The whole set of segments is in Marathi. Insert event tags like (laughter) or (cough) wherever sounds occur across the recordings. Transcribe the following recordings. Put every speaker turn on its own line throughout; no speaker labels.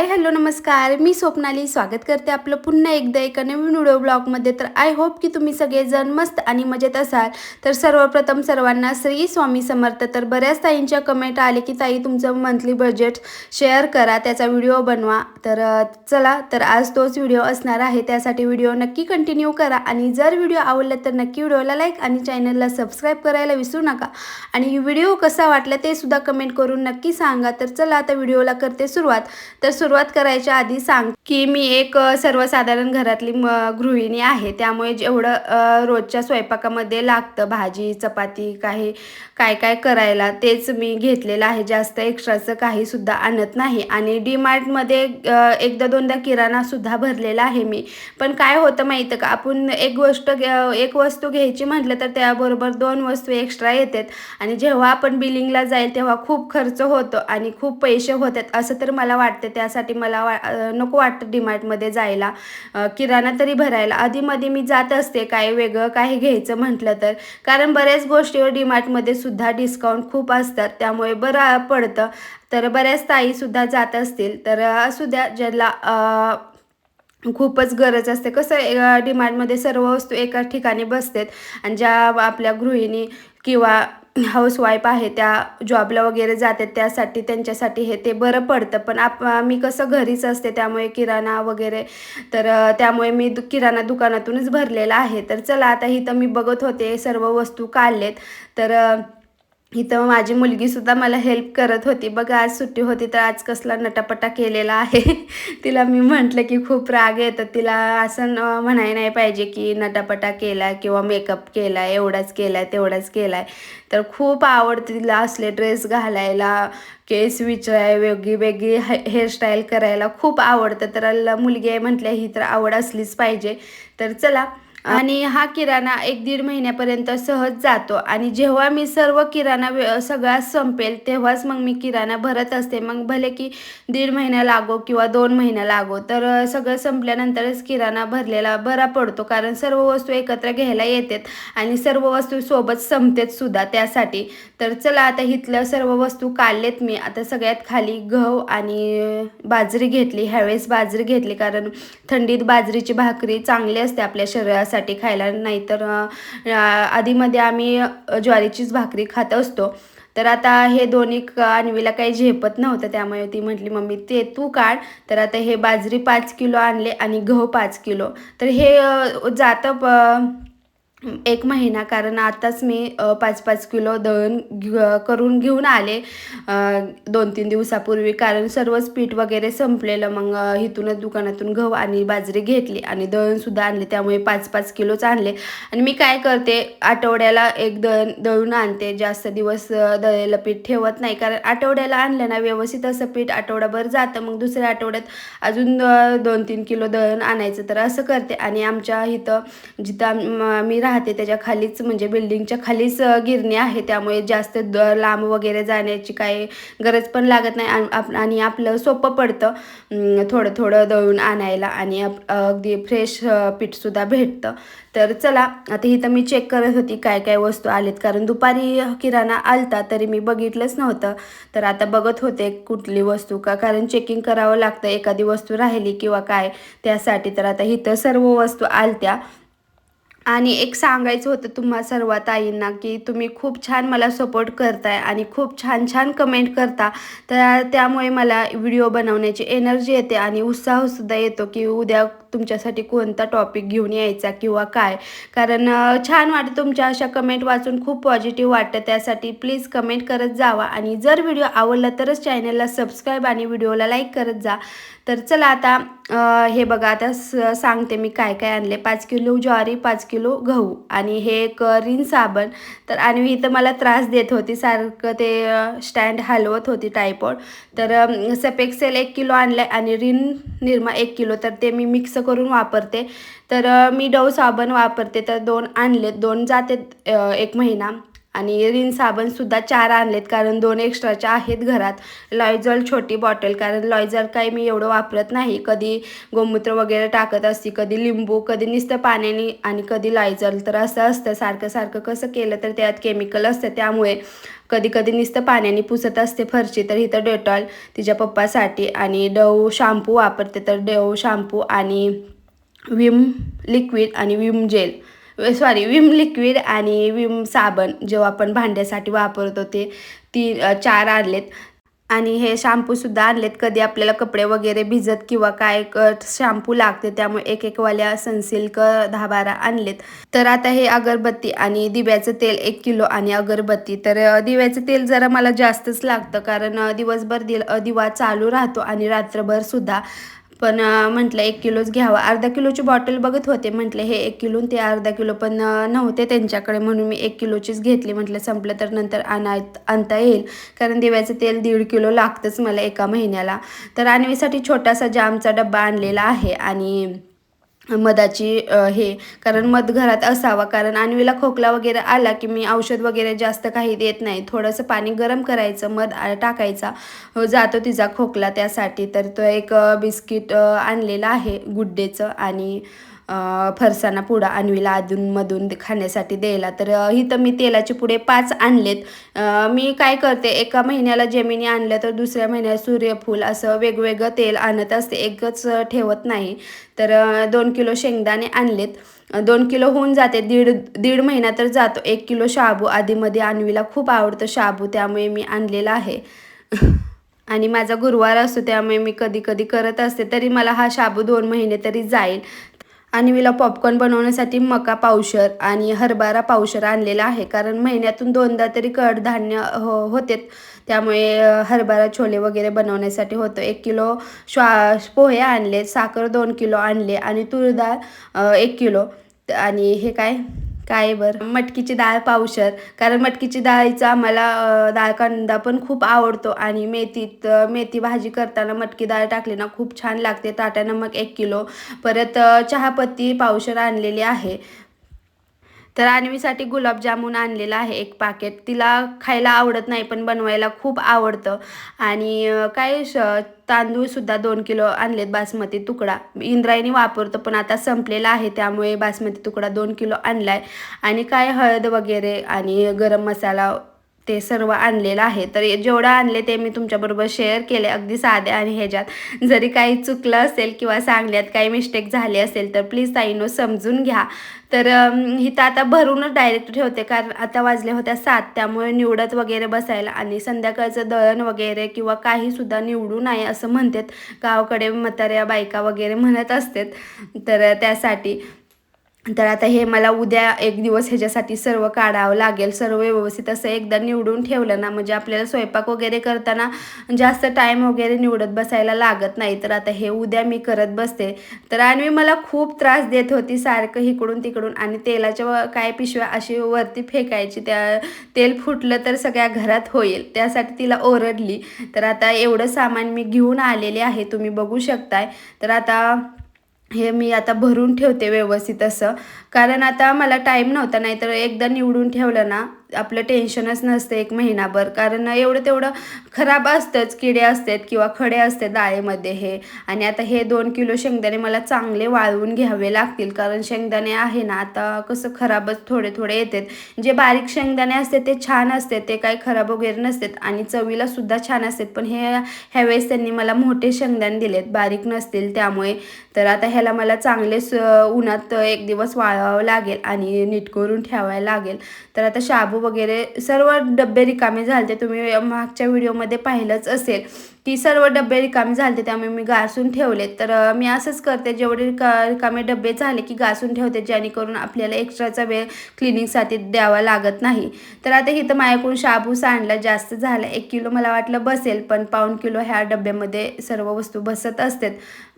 हाय हॅलो नमस्कार. मी स्वप्नाली स्वागत करते आपलं पुन्हा एकदा एका नवीन व्हिडिओ ब्लॉगमध्ये. तर आय होप की तुम्ही सगळेजण मस्त आणि मजेत असाल. तर सर्वप्रथम सर्वांना श्री स्वामी समर्थ. तर बऱ्याच ताईंच्या कमेंट आले की ताई तुमचं मंथली बजेट शेअर करा त्याचा व्हिडिओ बनवा. तर चला तर आज तोच व्हिडिओ असणार आहे. त्यासाठी व्हिडिओ नक्की कंटिन्यू करा आणि जर व्हिडिओ आवडला तर नक्की व्हिडिओला लाईक आणि चॅनलला सबस्क्राईब करायला विसरू नका. आणि व्हिडिओ कसा वाटला ते सुद्धा कमेंट करून नक्की सांगा. तर चला आता व्हिडिओला करते सुरुवात. तर सुरुवात करायच्या आधी सांग की मी एक सर्वसाधारण घरातली म गृहिणी आहे. त्यामुळे जेवढं रोजच्या स्वयंपाकामध्ये लागतं भाजी चपाती काही काय काय करायला तेच मी घेतलेलं आहे. जास्त एक्स्ट्राचं काही सुद्धा आणत नाही. आणि डी मार्टमध्ये एकदा दोनदा किराणा सुद्धा भरलेला आहे मी. पण काय होतं माहितं का? आपण एक गोष्ट एक वस्तू घ्यायची म्हटलं तर त्याबरोबर दोन वस्तू एक्स्ट्रा येतात. आणि जेव्हा आपण बिलिंगला जाईल तेव्हा खूप खर्च होतो आणि खूप पैसे होतात असं तर मला वाटतं. त्यासाठी मला वा नको वाटतं डीमार्टमध्ये जायला. किराणा तरी भरायला. आधीमध्ये मी जात असते काय वेगळं काही घ्यायचं म्हटलं तर. कारण बऱ्याच गोष्टीवर डीमार्टमध्ये सुद्धा डिस्काउंट खूप असतात. त्यामुळे बरं पडतं. तर बऱ्याच ताईसुद्धा जात असतील. तर असू द्या ज्याला खूपच गरज असते. कसं डिमांडमध्ये सर्व वस्तू एका ठिकाणी बसतात. आणि ज्या आपल्या गृहिणी किंवा हाऊसवाईफ आहे त्या जॉबला वगैरे जातात त्यासाठी त्यांच्यासाठी हे ते बरं पडतं. पण आप मी कसं घरीच असते त्यामुळे किराणा वगैरे तर त्यामुळे मी दु किराणा दुकानातूनच भरलेला आहे. तर चला आता इथं मी बघत होते सर्व वस्तू काढलेत. तर इथं माझी मुलगीसुद्धा मला हेल्प करत होती. बघा आज सुट्टी होती तर आज कसला नटापटा केलेला आहे. (laughs) तिला मी म्हटलं की खूप राग येतं तिला असं म्हणाय नाही पाहिजे की नटापटा केला किंवा मेकअप केला एवढाच केला आहे तेवढाच केला आहे तर खूप आवडते तिला असले ड्रेस घालायला केस विचराय वेगळी वेगळी हे हेअरस्टाईल करायला खूप आवडतं. तर मुलगी आहे म्हटल्या ही तर आवड असलीच पाहिजे. तर चला आणि हा किराणा एक दीड महिन्यापर्यंत सहज जातो. आणि जेव्हा मी सर्व किराणा सगळा संपेल तेव्हाच मग मी किराणा भरत असते. मग भले की दीड महिना लागो किंवा दोन महिना लागो तर सगळं संपल्यानंतरच किराणा भरलेला बरा पडतो. कारण सर्व वस्तू एकत्र घ्यायला येतात आणि सर्व वस्तू सोबत संपतेत सुद्धा त्यासाठी. तर चला आता इथलं सर्व वस्तू काढलेत मी. आता सगळ्यात खाली गहू आणि बाजरी घेतली. ह्यावेळेस बाजरी घेतली कारण थंडीत बाजरीची भाकरी चांगली असते आपल्या शरीरासाठी. खायला नाहीतर तर आधीमध्ये आम्ही ज्वारीचीच भाकरी खात असतो. तर आता हे दोन्ही आणवीला अन्वीला काही झेपत नव्हतं त्यामुळे ती म्हटली मम्मी ते तू काढ. तर आता हे बाजरी पाच किलो आणले आणि गहू पाच किलो. तर हे जातं प- एक महिना कारण आताच मी पाच पाच किलो दळण घ- करून घेऊन आले दोन तीन दिवसापूर्वी. कारण सर्वच पीठ वगैरे संपलेलं. मग इथूनच दुकानातून गहू आणि बाजरी घेतली आणि दळणसुद्धा आणले. त्यामुळे पाच पाच किलोच आणले. आणि मी काय करते आठवड्याला एक दळण दळून आणते. जास्त दिवस दळलेलं पीठ ठेवत नाही. कारण आठवड्याला आणलं ना व्यवस्थित असं पीठ आठवडाभर जातं. मग दुसऱ्या आठवड्यात अजून दोन तीन किलो दळण आणायचं तर असं करते. आणि आमच्या इथं जिथं मी राहते. त्याच्या खालीच म्हणजे बिल्डिंगच्या खालीच गिरणी आहे. त्यामुळे जास्त द लांब वगैरे जाण्याची काही गरज पण लागत नाही. आणि आप- आणि आपलं सोपं पडतं थोडं थोडं दळून आणायला. आणि आप- अगदी फ्रेश पीठसुद्धा भेटतं. तर चला आता इथं मी चेक करत होती काय काय वस्तू आलेत. कारण दुपारी किराणा आलता तरी मी बघितलंच नव्हतं. तर आता बघत होते कुठली वस्तू का? कारण चेकिंग करावं लागतं. एखादी वस्तू राहिली किंवा काय त्यासाठी तर आता इथं सर्व वस्तू आलत्या. आणि एक सांगायचं होतं तुम्हा सर्व ताईंना की तुम्ही खूप छान मला सपोर्ट करताय आणि खूप छान छान कमेंट करता. तर त्यामुळे मला व्हिडिओ बनवण्याची एनर्जी येते आणि उत्साहसुद्धा येतो की उद्या तुमच्यासाठी कोणता टॉपिक घेऊन यायचा किंवा काय? कारण छान वाटतं तुमच्या अशा कमेंट वाचून खूप पॉझिटिव्ह वाटतं त्यासाठी प्लीज कमेंट करत जावा आणि जर व्हिडिओ आवडला तरच चॅनलला सबस्क्राईब आणि व्हिडिओला लाईक करत जा. तर चला आता हे बघा आता स- सांगते मी काय काय आणले. पाच किलो ज्वारी पाच किलो गहू आणि हे एक रिन साबण. तर आणि इथं मला त्रास देत होती. सारखं ते स्टँड हलवत होती टायपॉड तर सपेक्सेल एक किलो आणलं आणि रिन निरमा एक किलो. तर ते मी मिक्स करून वापरते. तर मी डव साबण वापरते. तर दोन आणले दोन जाते एक महिना. आणि रिन साबणसुद्धा चार आणलेत कारण दोन एक्स्ट्राच्या आहेत घरात. लॉयझॉल छोटी बॉटल कारण लॉयझॉल काही मी एवढं वापरत नाही. कधी गोमूत्र वगैरे टाकत असते कधी लिंबू कधी नुसतं पाण्याने आणि कधी लॉयझॉल तर असं असतं सारखं सारखं कसं केलं तर त्यात केमिकल असतं. त्यामुळे कधी कधी नुसतं पाण्याने पुसत असते फरशी तर इथं डेटॉल तिच्या पप्पासाठी आणि डव शॅम्पू वापरते तर डव शॅम्पू आणि विम लिक्विड आणि Vim gel sorry Vim liquid आणि विम साबण जेव्हा आपण भांड्यासाठी वापरतो ते ती चार आणलेत. आणि हे शॅम्पूसुद्धा आणलेत. कधी आपल्याला कपडे वगैरे भिजत किंवा काय शॅम्पू लागते त्यामुळे एक एक वाल्या सनसिल्क दहा बारा आणलेत. तर आता हे अगरबत्ती आणि दिव्याचं तेल एक किलो आणि अगरबत्ती. तर दिव्याचं तेल जरा मला जास्तच लागतं कारण दिवसभर दिल दिवा चालू राहतो आणि रात्रभरसुद्धा पण म्हटलं एक किलोच घ्यावा. अर्धा किलोची बॉटल बघत होते म्हटलं हे एक किलो ते अर्धा किलो पण नव्हते त्यांच्याकडे म्हणून मी एक किलोचीच घेतली. म्हटलं संपलं तर नंतर आणाय आणता येईल. कारण दिव्याचं तेल दीड किलो लागतंच मला एका महिन्याला. तर आणवीसाठी छोटासा जामचा डब्बा आणलेला आहे आणि मधाची हे कारण मध घरात असावा. कारण आणवीला खोकला वगैरे आला की मी औषध वगैरे जास्त काही देत नाही. थोडंसं पाणी गरम करायचं मध टाकायचा हो, जातो तिचा खोकला त्यासाठी. तर तो एक बिस्किट आणलेला आहे गुड्डेचं. आणि फरसाना फरसाणा पुडा आणवीला अधूनमधून खाण्यासाठी द्यायला. तर इथं मी तेलाचे पुडे पाच आणलेत. मी काय करते एका महिन्याला जेमिनी आणलं तर दुसऱ्या महिन्यात सूर्यफूल असं वेगवेगळं तेल आणत असते एकच ठेवत नाही. तर दोन किलो शेंगदाणे आणलेत. दोन किलो होऊन जाते दीड दीड महिना तर जातो. एक किलो शाबू आधीमध्ये आणवीला खूप आवडतं शाबू त्यामुळे मी आणलेला आहे. (laughs) आणि माझा गुरुवार असतो त्यामुळे मी कधी कधी करत असते तरी मला हा शाबू दोन महिने तरी जाईल. आणि मला पॉपकॉर्न बनवण्यासाठी मका पावशर आणि हरभरा पावशर आणलेला आहे. कारण महिन्यातून दोनदा तरी कडधान्य हो होतेत. त्यामुळे हरभरा छोले वगैरे बनवण्यासाठी होतं. एक किलो श्वा पोहे आणले साखर दोन किलो आणले आणि तुरडाळ एक किलो. आणि हे काय? काय बरं? मटकीची डाळ पावशर. कारण मटकीची डाळीचा आम्हाला डाळ कांदा पण खूप आवडतो. आणि मेथीत मेथी भाजी करताना मटकी डाळ टाकली ना खूप छान लागते. ताटा नमक एक किलो. परत चहापत्ती पावशर आणलेली आहे. तर आणवीसाठी गुलाबजामुन आणलेला आहे एक पाकेट तिला खायला आवडत नाही पण बनवायला खूप आवडतं. आणि काय श तांदूळसुद्धा दोन किलो आणलेत बासमती तुकडा. इंद्रायणी वापरतो पण आता संपलेला आहे त्यामुळे बासमती तुकडा दोन किलो आणला आहे आणि काय हळद वगैरे आणि गरम मसाला ते सर्व आणलेलं आहे. तर जेवढं आणले ते मी तुमच्याबरोबर शेअर केले. अगदी साध्या आणि ह्याच्यात जरी काही चुकलं असेल किंवा सांगण्यात काही मिस्टेक झाली असेल तर प्लीज ताईनो समजून घ्या. तर अम, इथं आता भरूनच डायरेक्ट ठेवते. कारण आता वाजले होत्या सात. त्यामुळे निवडत वगैरे बसायला आणि संध्याकाळचं दळण वगैरे किंवा काहीसुद्धा निवडू नये असं म्हणतात. गावाकडे म्हाताऱ्या बायका वगैरे म्हणत असतात. तर त्यासाठी तर आता हे मला उद्या एक दिवस ह्याच्यासाठी सर्व काढावं लागेल सर्व व्यवस्थित असं एकदा निवडून ठेवलं ना म्हणजे आपल्याला स्वयंपाक वगैरे करताना जास्त टाईम वगैरे निवडत बसायला लागत नाही. तर आता हे उद्या मी करत बसते. तर आणि मला खूप त्रास देत होती सारखं इकडून तिकडून आणि तेलाच्या व- काय पिशव्या अशी वरती फेकायची त्या तेल फुटलं तर सगळ्या घरात होईल त्यासाठी तिला ओरडली. तर आता एवढं सामान मी घेऊन आलेले आहे तुम्ही बघू शकताय. तर आता हे मी आता भरून ठेवते व्यवस्थित असं. कारण आता मला टाईम नव्हता नाहीतर एकदा निवडून ठेवलं ना आपलं टेन्शनच नसतं एक महिनाभर. कारण एवढं तेवढं खराब असतंच किडे असतात किंवा खडे असते डाळीमध्ये हे. आणि आता हे दोन किलो शेंगदाणे मला चांगले वाळवून घ्यावे लागतील कारण शेंगदाणे आहे ना आता कसं खराबच थोडे थोडे येतात. जे बारीक शेंगदाणे असतात ते छान असतात ते काही खराब वगैरे नसतात आणि चवीला सुद्धा छान असतात. पण हे ह्यावेळेस त्यांनी मला मोठे शेंगदाणे दिलेत बारीक नसतील त्यामुळे. तर आता ह्याला मला चांगले स उन्हात एक दिवस वाळ वाळवावं लागेल आणि नीट करून ठेवायला लागेल. तर आता शाबू वगैरे सर्व डबे रिकामे झालते. तुम्ही मागच्या व्हिडिओमध्ये पाहिलंच असेल. की सर्व डबे झाले झालते त्यामुळे मी घासून ठेवले तर मी असंच करते जेवढे रिका रिकामे डबे झाले की घासून ठेवते जेणेकरून आपल्याला एक्स्ट्राचा वेळ क्लिनिंगसाठी द्यावा लागत नाही. तर आता इथं माझ्याकडून शाबूस आणला जास्त झाला एक किलो मला वाटलं बसेल पण पाऊण किलो ह्या डब्यामध्ये सर्व वस्तू बसत असतात.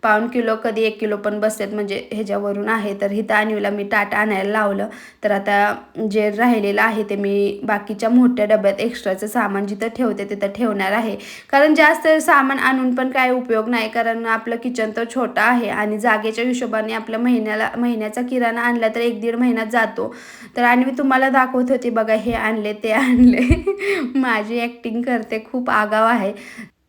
पाऊण किलो कधी एक किलो पण बसतात म्हणजे ह्याच्यावरून आहे. तर हिथं आणूला मी ताट आणायला लावलं. तर आता जे राहिलेलं आहे ते मी बाकीच्या मोठ्या डब्यात एक्स्ट्राचं सामान जिथं ठेवते तिथं ठेवणार आहे. कारण जास्त सामान आणून पण काय उपयोग नाही कारण आपलं किचन तर छोटं आहे आणि जागेच्या हिशोबाने आपल्या महिन्याला महिन्याचा किराणा आणला तर एक दीड महिन्यात जातो. तर आणि मी तुम्हाला दाखवत होते बघा हे आणले ते आणले. (laughs) माझी ॲक्टिंग करते खूप आगाव आहे.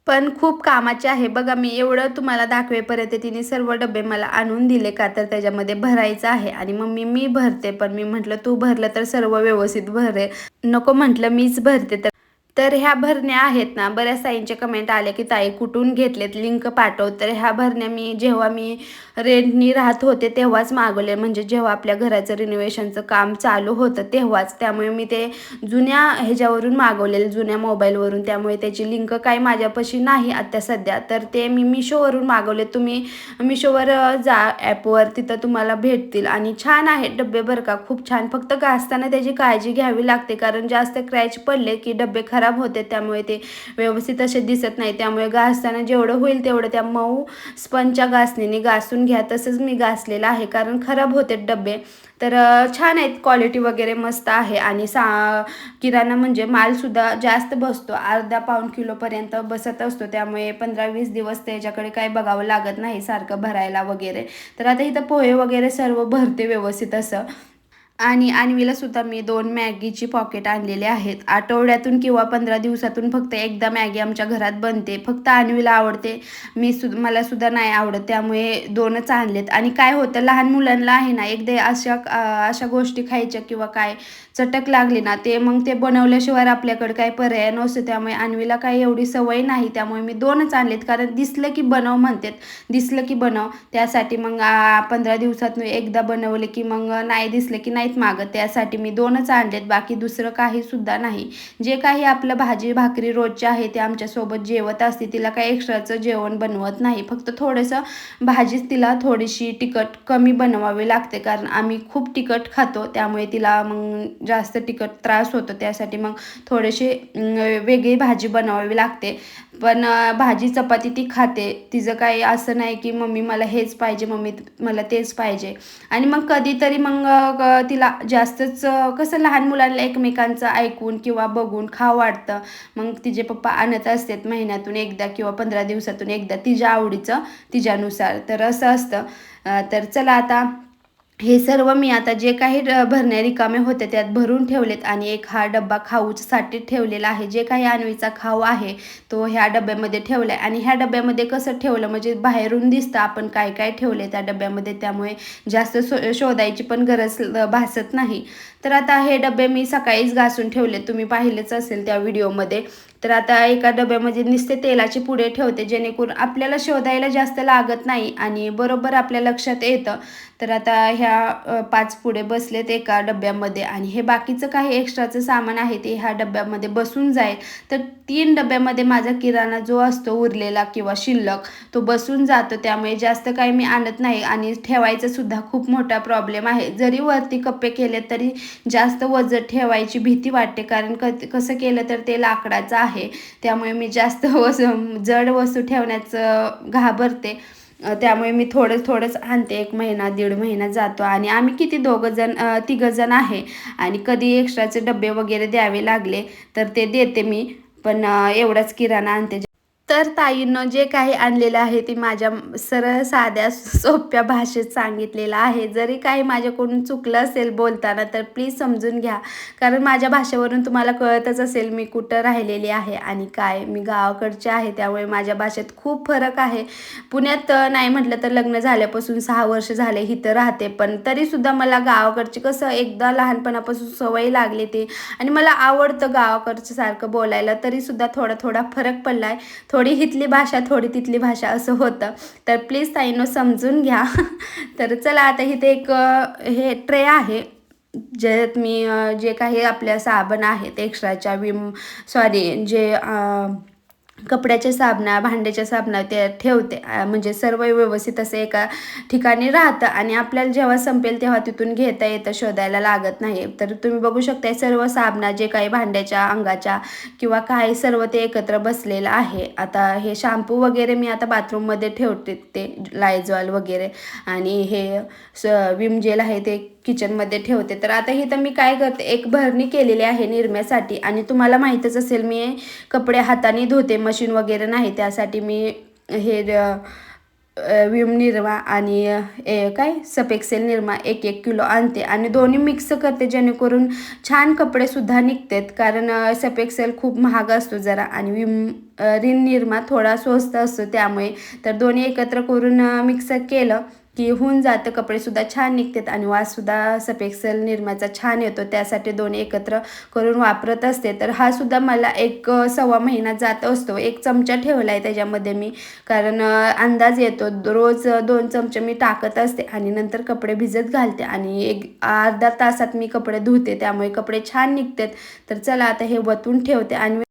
पण खूप कामाचे आहे. बघा मी एवढं तुम्हाला दाखवेपर्यंत तिने सर्व डबे मला आणून दिले का तर त्याच्यामध्ये भरायचं आहे. आणि मम्मी मी भरते पण मी म्हटलं तू भरलं तर सर्व व्यवस्थित भरे. नको म्हटलं मीच भरते. तर तर ह्या भरण्या आहेत ना बऱ्याच ताईंचे कमेंट आले की ताई कुठून घेतलेत लिंक पाठव. तर ह्या भरण्या मी जेव्हा मी रेंटनी राहत होते तेव्हाच मागवले. म्हणजे जेव्हा आपल्या घराचं रिनोव्हेशनचं काम चालू होतं तेव्हाच. त्यामुळे मी ते जुन्या ह्याच्यावरून मागवलेले जुन्या मोबाईलवरून त्यामुळे त्याची लिंक काही माझ्यापाशी नाही आत्ता सध्या. तर ते मी मिशोवरून मागवले. तुम्ही मिशोवर जा ॲपवर तिथं तुम्हाला भेटतील. आणि छान आहे डबे बरं का. खूप छान. फक्त घासताना त्याची काळजी घ्यावी लागते. कारण जास्त क्रॅच पडले की डबे खराब खराब होते त्यामुळे ते व्यवस्थित असे दिसत नाही. त्यामुळे घासताना जेवढं होईल तेवढं त्या मऊ स्पंजच्या घासणीने घासून घ्या. तसंच मी घासलेलं आहे कारण खराब होते डबे. तर छान आहेत क्वालिटी वगैरे मस्त आहे. आणि सा किराणा म्हणजे मालसुद्धा जास्त बसतो. अर्धा पाऊण किलोपर्यंत बसत असतो. त्यामुळे पंधरा वीस दिवस त्याच्याकडे काही बघावं लागत नाही सारखं भरायला वगैरे. तर आता इथं पोहे वगैरे सर्व भरते व्यवस्थित असं. आणि आणवीलासुद्धा सुद्धा मी दोन मॅगीची पॉकेट आणलेले आहेत. आठवड्यातून किंवा पंधरा दिवसातून फक्त एकदा मॅगी आमच्या घरात बनते. फक्त आणवीला आवडते. मी सु मला सुद्धा नाही आवडत. त्यामुळे दोनच आणलेत. आणि काय होतं लहान मुलांना आहे ना एकदा अशा अशा गोष्टी खायच्या किंवा काय चटक लागली ना ते मग ते बनवल्याशिवाय आपल्याकडे काही पर्याय नसतो. त्यामुळे आणवीला काही एवढी सवय नाही. त्यामुळे मी दोनच आणलेत. कारण दिसलं की बनव म्हणतात. दिसलं की बनव. त्यासाठी मग पंधरा दिवसातून एकदा बनवले की मग नाही दिसलं की नाही नाहीत मागत. त्यासाठी मी दोनच आणलेत बाकी दुसरं काही सुद्धा नाही. जे काही आपलं भाजी भाकरी रोजचे आहे ते आमच्यासोबत जेवत असते तिला काही एक्स्ट्राचं जेवण बनवत नाही. फक्त थोडंसं भाजीच तिला थोडीशी तिखट कमी बनवावी लागते कारण आम्ही खूप तिखट खातो त्यामुळे तिला मग जास्त तिखट त्रास होतो. त्यासाठी मग थोडेसे वेगळी भाजी बनवावी लागते. पण भाजी चपाती ती खाते. तिचं काही असं नाही की मम्मी मला हेच पाहिजे मम्मी मला तेच पाहिजे. आणि मग कधीतरी मग ती सुरुवातीला तिला जास्तच कसं लहान मुलांना एकमेकांचं ऐकून किंवा बघून खावं वाटतं. मग तिचे पप्पा आणत असतात महिन्यातून एकदा किंवा पंधरा दिवसातून एकदा तिच्या आवडीचं तिच्यानुसार. तर असं असतं. तर चला आता हे सर्व मी आता जे काही ड- भरण्या रिकामे होते त्यात भरून ठेवलेत आणि एक हा डब्बा खाऊसाठी ठेवलेला आहे. जे काही आणवीचा खाऊ आहे तो ह्या डब्यामध्ये ठेवला आहे आणि ह्या डब्यामध्ये कसं ठेवलं? म्हणजे बाहेरून दिसतं आपण काय काय ठेवले त्या डब्यामध्ये. त्यामुळे जास्त शो शोधायची पण गरज भासत नाही. तर आता हे डबे मी सकाळीच घासून ठेवले तुम्ही पाहिलेच असेल त्या व्हिडिओमध्ये. तर आता एका डब्यामध्ये नुसते तेलाचे पुढे ठेवते जेणेकरून आपल्याला शोधायला जास्त लागत नाही आणि बरोबर आपल्या लक्षात येतं. तर आता ह्या पाच पुढे बसलेत एका डब्यामध्ये आणि हे बाकीचं काही एक्स्ट्राचं सामान आहे ते ह्या डब्यामध्ये बसून जाईल. तर तीन डब्यामध्ये माझा किराणा जो असतो उरलेला किंवा शिल्लक तो बसून जातो. त्यामुळे जास्त काही मी आणत नाही आणि ठेवायचा सुद्धा खूप मोठा प्रॉब्लेम आहे. जरी वरती कप्पे केले तरी जास्त वजन ठेवायची भीती वाटते. कारण क कसं केलं तर ते लाकडाचं आहे. आहे. त्यामुळे मी जास्त (laughs) वस जड वस्तू ठेवण्याचं घाबरते. त्यामुळे मी थोडं थोडंच आणते. एक महिना दीड महिना जातो आणि आम्ही किती दोघं जण तिघं जण आहे. आणि कधी एक्स्ट्राचे डबे वगैरे द्यावे लागले तर ते देते मी. पण एवढाच किराणा आणते. तर ताईनं जे काही आणलेलं आहे ते माझ्या सरळ साध्या सोप्या भाषेत सांगितलेलं आहे. जरी काही माझ्याकडून चुकलं असेल बोलताना तर प्लीज समजून घ्या. कारण माझ्या भाषेवरून तुम्हाला कळतच असेल मी कुठं राहिलेली आहे आणि काय. मी गावाकडचे आहे त्यामुळे माझ्या भाषेत खूप फरक आहे. पुण्यात नाही म्हटलं तर लग्न झाल्यापासून सहा वर्ष झाले इथं राहते. पण तरीसुद्धा मला गावाकडचे कसं एकदा लहानपणापासून सवय लागली ते. आणि मला आवडतं गावाकडचं सारखं बोलायला. तरीसुद्धा थोडा थोडा फरक पडला आहे थोडी इथली भाषा थोडी तिथली भाषा असं होतं. तर प्लीज ताईनो समजून घ्या. (laughs) तर चला आता इथे एक हे ट्रे आहे. ज्यात मी जे काही आपल्या साबण आहेत एक्स्ट्राच्या विम सॉरी जे आ, कपड्याच्या साबणा भांड्याच्या साबणा ते ठेवते. म्हणजे सर्व व्यवस्थित असं एका ठिकाणी राहतं आणि आपल्याला जेव्हा संपेल तेव्हा तिथून घेता येतं शोधायला लागत नाही. तर तुम्ही बघू शकता सर्व साबणा जे काही भांड्याच्या अंगाच्या किंवा काही सर्व ते एकत्र बसलेलं आहे. आता हे शॅम्पू वगैरे मी आता बाथरूममध्ये ठेवते ते लायझॉल वगैरे. आणि हे स विम जेल आहे ते किचनमध्ये ठेवते. तर आता ही तर मी काय करते एक भरणी केलेली आहे निरम्यासाठी आणि तुम्हाला माहीतच असेल मी कपडे हाताने धुते मशीन वगैरे नाही त्यासाठी मी हे विम निरमा आणि ए काय? सपेक्सेल निरमा एक एक किलो आणते आणि दोन्ही मिक्स करते जेणेकरून छान कपडेसुद्धा निघतात. कारण सपेक्सेल खूप महाग असतो जरा आणि विम रिन निरमा थोडा स्वस्त असतो त्यामुळे. तर दोन्ही एकत्र करून मिक्स केलं की होऊन जातं कपडेसुद्धा छान निघतात आणि वाससुद्धा सपेक्सेल निरमाचा छान येतो. त्यासाठी दोन्ही एकत्र करून वापरत असते. तर हा सुद्धा मला एक सव्वा महिना जात असतो. एक चमचा ठेवला आहे त्याच्यामध्ये मी. कारण अंदाज येतो. रोज दोन चमचे मी टाकत असते आणि नंतर कपडे भिजत घालते आणि एक अर्धा तासात मी कपडे धुते. त्यामुळे कपडे छान निघतात. तर चला आता हे वतून ठेवते आणि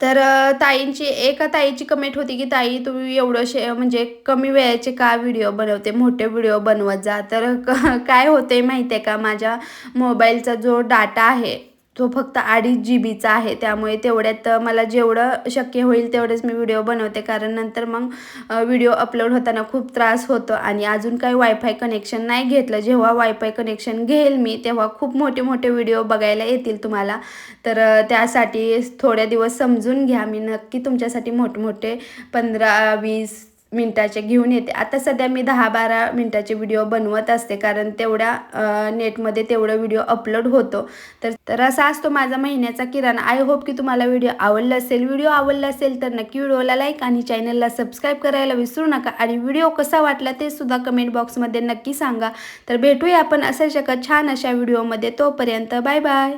तर ताईंची एका ताईची कमेंट होती की ताई तुम्ही एवढं शे म्हणजे कमी वेळेचे का व्हिडिओ बनवते? मोठे व्हिडिओ बनवत जा. तर क- काय होते माहिती आहे का? माझ्या मोबाईलचा जो डाटा आहे तो फक्त अडीच जी बीचा आहे त्यामुळे तेवढ्यात मला जेवढं शक्य होईल तेवढंच मी व्हिडिओ बनवते. कारण नंतर मग व्हिडिओ अपलोड होताना खूप त्रास होतो आणि अजून काही वायफाय कनेक्शन नाही घेतलं. जेव्हा वायफाय कनेक्शन घेईल मी तेव्हा खूप मोठे मोठे व्हिडिओ बघायला येतील तुम्हाला. तर त्यासाठी थोड्या दिवस समजून घ्या. मी नक्की तुमच्यासाठी मोठमोठे पंधरा वीस मिनटाचे घेऊन येते. आता सध्या मी दहा बारा मिनटाचे व्हिडिओ बनवत असते कारण तेवढ्या नेटमध्ये तेवढं व्हिडिओ अपलोड होतो. तर तर असा असतो माझा महिन्याचा किराणा. आय होप की तुम्हाला व्हिडिओ आवडला असेल. व्हिडिओ आवडला असेल तर नक्की व्हिडिओला लाईक आणि चॅनलला सबस्क्राईब करायला विसरू नका. आणि व्हिडिओ कसा वाटला ते सुद्धा कमेंट बॉक्समध्ये नक्की सांगा. तर भेटूया आपण अशा शकत छान अशा व्हिडिओमध्ये तोपर्यंत बाय बाय